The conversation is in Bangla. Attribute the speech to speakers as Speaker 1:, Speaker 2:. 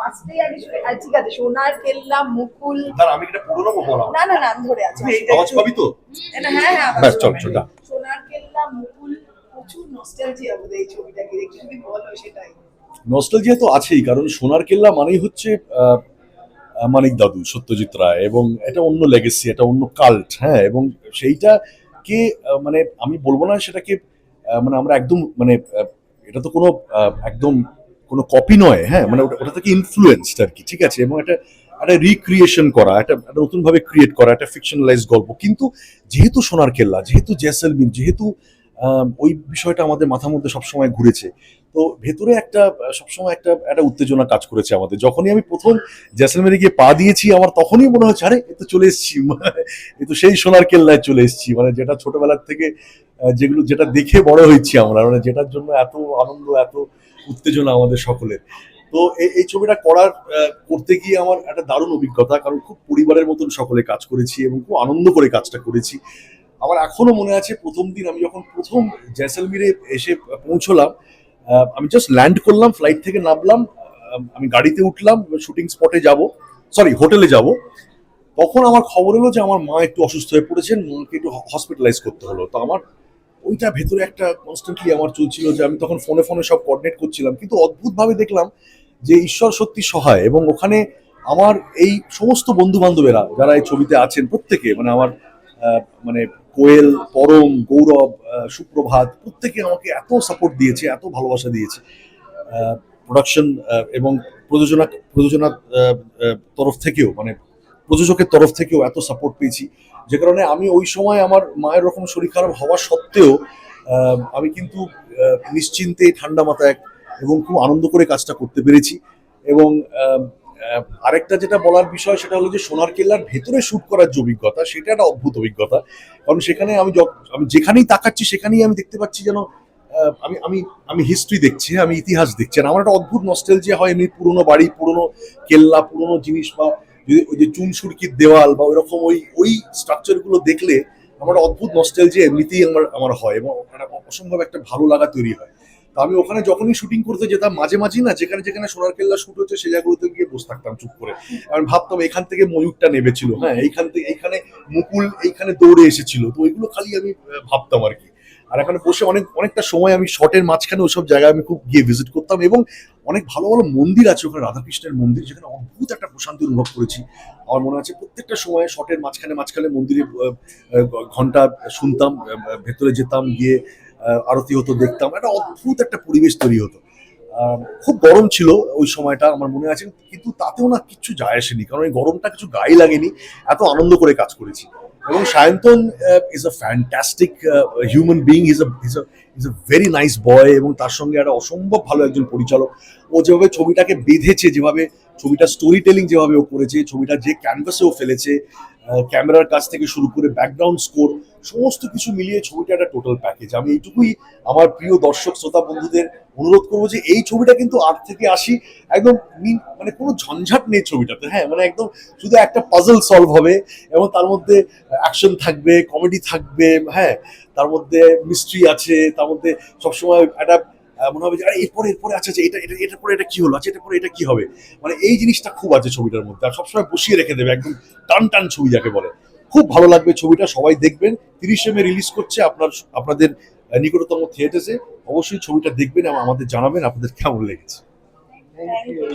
Speaker 1: ফার্স্টে আগে ঠিক আছে সোনার কেল্লা মুকুল।
Speaker 2: আমি এটা পড়ে নেব বলা
Speaker 1: না না না আমি ধরে আছি।
Speaker 2: আওয়াজ পাবি তো?
Speaker 1: হ্যাঁ হ্যাঁ
Speaker 2: ব্যাস, চল, চল,
Speaker 1: সোনার কেল্লা মুকুল প্রচুর নস্টালজিয়া বোধ এই ছবিটাকে দেখে। যদি বলো সেটাই।
Speaker 3: নস্টালজিয়া তো আছেই কারণ সোনার কেল্লা মানেই হচ্ছে মানিক দাদু সত্যজিৎ রায় এবং এটা অন্য লেগেসি এটা অন্য কাল্ট হ্যাঁ এবং সেইটা কে মানে আমি বলব না সেটাকে আহ, মানে আমরা একদম মানে আহ, এটা তো কোনো আহ, একদম কোনো কপি নয় হ্যাঁ? মানে ওটা থেকে ইনফ্লুয়েন্সড আর কি, ঠিক আছে? এবং একটা একটা রিক্রিয়েশন করা, একটা নতুনভাবে ক্রিয়েট করা, একটা ফিকশনালাইজ গল্প। কিন্তু যেহেতু সোনার কেল্লা, যেহেতু জেসেলমিন যেহেতু ওই বিষয়টা আমাদের মাথার মধ্যে সবসময় ঘুরেছে, তো ভেতরে একটা, সবসময় একটা একটা উত্তেজনা কাজ করেছে আমাদের। যখনই আমি প্রথম জেসলমেরে গিয়ে পা দিয়েছি, আমার তখনই মনে হচ্ছে, আরে, এ তো চলে এসেছি এ তো সেই সোনার কেল্লায় চলে এসেছি। মানে যেটা ছোটবেলার থেকে যেগুলো, যেটা দেখে বড় হয়েছি আমরা মানে যেটার জন্য এত আনন্দ, এত উত্তেজনা আমাদের সকলের। তো এই ছবিটা করার করতে গিয়ে আমার একটা দারুণ অভিজ্ঞতা, কারণ খুব পরিবারের মতন সকলে কাজ করেছি এবং খুব আনন্দ করে কাজটা করেছি। আমার এখনও মনে আছে প্রথম দিন আমি যখন প্রথম জয়সলমীরে এসে পৌঁছলাম আমি জাস্ট ল্যান্ড করলাম ফ্লাইট থেকে নামলাম আমি গাড়িতে উঠলাম শুটিং স্পটে যাব সরি হোটেলে যাব। তখন আমার খবর এলো যে আমার মা একটু অসুস্থ হয়ে পড়েছেন, মাকে একটু হসপিটালাইজ করতে হলো। তো আমার ওইটা ভেতরে একটা কনস্ট্যান্টলি আমার চলছিল যে আমি তখন ফোনে ফোনে সব কোঅর্ডিনেট করছিলাম। কিন্তু অদ্ভুতভাবে দেখলাম যে ঈশ্বর সত্যি সহায় এবং ওখানে আমার এই সমস্ত বন্ধু বান্ধবেরা যারা এই ছবিতে আছেন প্রত্যেকে মানে আমার মানে কোয়েল পরম গৌরব সুপ্রভাত প্রত্যেকে আমাকে এত সাপোর্ট দিয়েছে এত ভালোবাসা দিয়েছে। প্রোডাকশন এবং প্রযোজনা প্রযোজনা আহ, আহ, তরফ থেকেও মানে প্রযোজকের তরফ থেকেও এত সাপোর্ট পেয়েছি। যে কারণে আমি ওই সময় আমার মায়ের রকম শরীর খারাপ হওয়া সত্ত্বেও আমি কিন্তু নিশ্চিন্তে ঠান্ডা মাথায় এবং খুব আনন্দ করে কাজটা করতে পেরেছি। এবং আরেকটা যেটা বলার বিষয় সেটা হলো যে সোনার কেল্লার ভেতরে শ্যুট করার যে অভিজ্ঞতা, সেটা একটা অদ্ভুত অভিজ্ঞতা। কারণ সেখানে আমি আমি যেখানেই তাকাচ্ছি সেখানেই আমি দেখতে পাচ্ছি যেন আমি আমি আমি হিস্ট্রি দেখছি, আমি ইতিহাস দেখছি। আর আমার একটা অদ্ভুত নস্টেল যে হয় এমনি পুরোনো বাড়ি, পুরোনো কেল্লা, পুরোনো জিনিস বা যদি ওই যে চুন সুরকির দেওয়াল বা ওইরকম ওই ওই স্ট্রাকচারগুলো দেখলে আমার অদ্ভুত নস্টেলজিয়া এমনিতেই আমার আমার হয় এবং অসম্ভব একটা ভালো লাগা তৈরি হয়। তো আমি ওখানে যখনই শুটিং করতে যেতাম, মাঝে মাঝেই না, যেখানে যেখানে সোনার কেল্লা শুট হচ্ছে সেই জায়গাগুলোতে গিয়ে বসে থাকতাম চুপ করে। আমি ভাবতাম এখান থেকে ময়ূরটা নেমেছিল। হ্যাঁ এইখান থেকে, এইখানে মুকুল, এইখানে দৌড়ে এসেছিল। তো ওইগুলো খালি আমি ভাবতাম আর কি। আর এখানে বসে অনেক, অনেকটা সময় আমি শর্টের মাঝখানে ওইসব জায়গায় আমি খুব গিয়ে ভিজিট করতাম এবং অনেক ভালো ভালো মন্দির আছে ওখানে, রাধাকৃষ্ণের মন্দির, যেখানে অদ্ভুত একটা প্রশান্তি অনুভব করেছি। আমার মনে আছে প্রত্যেকটা সময় শর্টের মাঝখানে মাঝখানে মন্দিরে ঘণ্টা শুনতাম ভেতরে যেতাম, গিয়ে আরতি হতো, দেখতাম, একটা অদ্ভুত একটা পরিবেশ তৈরি হতো। খুব গরম ছিল ওই সময়টা, আমার মনে আছে, কিন্তু তাতেও না কিচ্ছু যায় আসেনি, কারণ এই গরমটা কিছু গায়ে লাগেনি, এত আনন্দ করে কাজ করেছি। এবং Sayantan is a fantastic human being is is is a very nice boy এবং তার সঙ্গে একটা অসম্ভব ভালো একজন পরিচালক। ও যেভাবে ছবিটাকে বেঁধেছে, যেভাবে ছবিটা স্টোরি টেলিং যেভাবে ও করেছে, ছবিটা যে ক্যানভাসে ও ফেলেছে ক্যামেরার কাছ থেকে শুরু করে ব্যাকগ্রাউন্ড স্কোর সমস্ত কিছু মিলিয়ে ছবিটা একটা টোটাল প্যাকেজ আমি এইটুকুই আমার প্রিয় দর্শক, শ্রোতা, বন্ধুদের অনুরোধ করব যে এই ছবিটা কিন্তু আট থেকে আসি একদম মানে কোনো ঝঞ্ঝাট নেই ছবিটাতে। হ্যাঁ মানে একদম শুধু একটা পাজল সলভ হবে এবং তার মধ্যে অ্যাকশন থাকবে কমেডি থাকবে হ্যাঁ তার মধ্যে মিস্ট্রি আছে, তার মধ্যে সবসময় একটা মনে হবে যে, আরে, এরপরে এরপরে আচ্ছা যে এটা এটা, এটার পরে এটা কি হলো? আচ্ছা এটার পরে এটা কি হবে? মানে এই জিনিসটা খুব আছে ছবিটার মধ্যে, আর সবসময় বসিয়ে রেখে দেবে, একদম টান টান ছবি যাকে বলে। খুব ভালো লাগবে ছবিটা, সবাই দেখবেন। তিরিশে মে রিলিজ করছে আপনার, আপনাদের নিকটতম থিয়েটার্সে অবশ্যই ছবিটা দেখবেন এবং আমাদের জানাবেন আপনাদের কেমন লেগেছে.